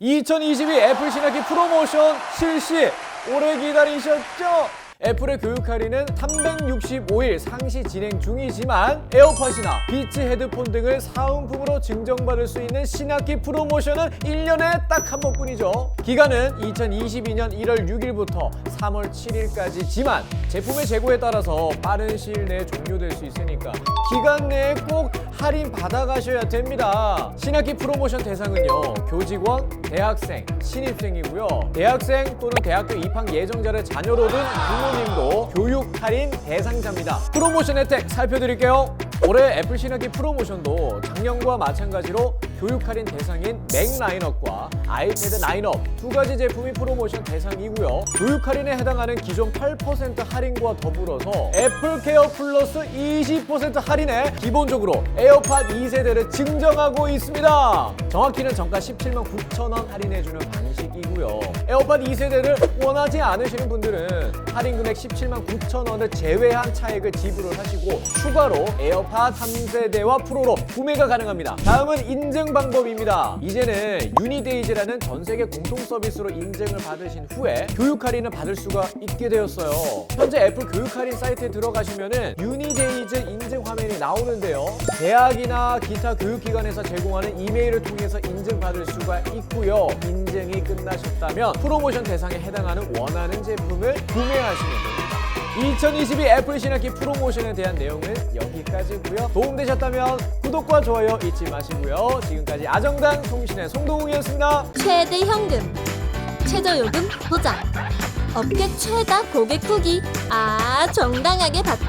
2022 애플 신학기 프로모션 실시 오래 기다리셨죠? 애플의 교육 할인은 365일 상시 진행 중이지만 에어팟이나 비치 헤드폰 등을 사은품으로 증정받을 수 있는 신학기 프로모션은 1년에 딱 한 번뿐이죠. 기간은 2022년 1월 6일부터 3월 7일까지지만 제품의 재고에 따라서 빠른 시일 내에 종료될 수 있으니까 기간 내에 꼭 할인 받아가셔야 됩니다. 신학기 프로모션 대상은요, 교직원, 대학생, 신입생이고요. 대학생 또는 대학교 입학 예정자를 자녀로 둔 부모님도 교육 할인 대상자입니다. 프로모션 혜택 살펴드릴게요. 올해 애플 신학기 프로모션도 작년과 마찬가지로 교육 할인 대상인 맥 라인업과 아이패드 라인업 두 가지 제품이 프로모션 대상이고요. 교육 할인에 해당하는 기존 8% 할인과 더불어서 애플 케어 플러스 20% 할인에 기본적으로 에어팟 2세대를 증정하고 있습니다. 정확히는 정가 17만 9천 원 할인해주는 방식이고요. 에어팟 2세대를 원하지 않으시는 분들은 할인 금액 17만 9천 원을 제외한 차액을 지불을 하시고 추가로 에어팟 3세대와 프로로 구매가 가능합니다. 다음은 인증 방법입니다. 이제는 유니데이즈라는 전 세계 공통 서비스로 인증을 받으신 후에 교육 할인을 받을 수가 있게 되었어요. 현재 애플 교육 할인 사이트에 들어가시면은 유니데이즈 인증 화면이 나오는데요. 대학이나 기타 교육기관에서 제공하는 이메일을 통해서 인증받을 수가 있고요. 인증이 끝나셨다면 프로모션 대상에 해당하는 원하는 제품을 구매하시면 됩니다. 2022 애플 신학기 프로모션에 대한 내용은 여기까지고요. 도움되셨다면 구독과 좋아요 잊지 마시고요. 지금까지 아정당 통신의 송동욱이었습니다. 최대 현금, 최저 요금 보장, 업계 최다 고객 후기, 아 정당하게 받자.